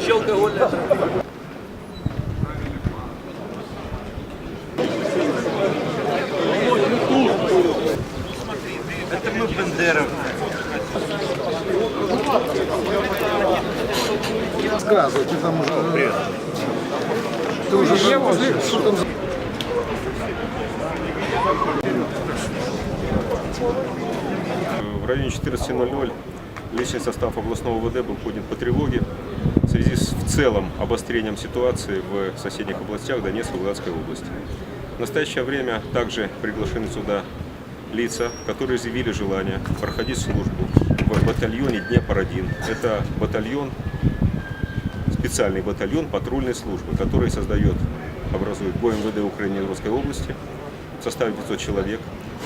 Еще алкогольная Это мы Бендеров. Рассказывай, ты там уже... Ты уже возле... Что там за... Районе 14.00 личный состав областного ВД был поднят по тревоге в связи с в целом обострением ситуации в соседних областях Донецкой и Луганской области. В настоящее время также приглашены сюда лица, которые заявили желание проходить службу в батальоне Днепр-1. Это батальон, специальный батальон патрульной службы, который создает, образует ГОМВД Украины и Русской области в составе 500 человек.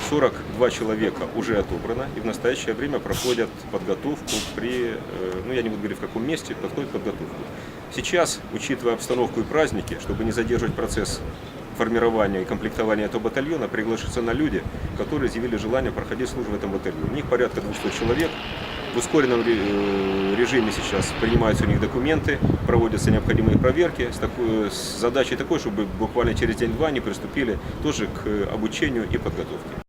42 человека уже отобрано и в настоящее время проходят подготовку при, э, ну я не буду говорить в каком месте, подходят подготовку. Сейчас, учитывая обстановку и праздники, чтобы не задерживать процесс формирования и комплектования этого батальона, приглашаются люди, которые заявили желание проходить службу в этом батальоне. У них порядка 200 человек. В ускоренном ре- э, режиме сейчас принимаются у них документы, проводятся необходимые проверки с, такой, с задачей такой, чтобы буквально через день-два они приступили тоже к э, обучению и подготовке.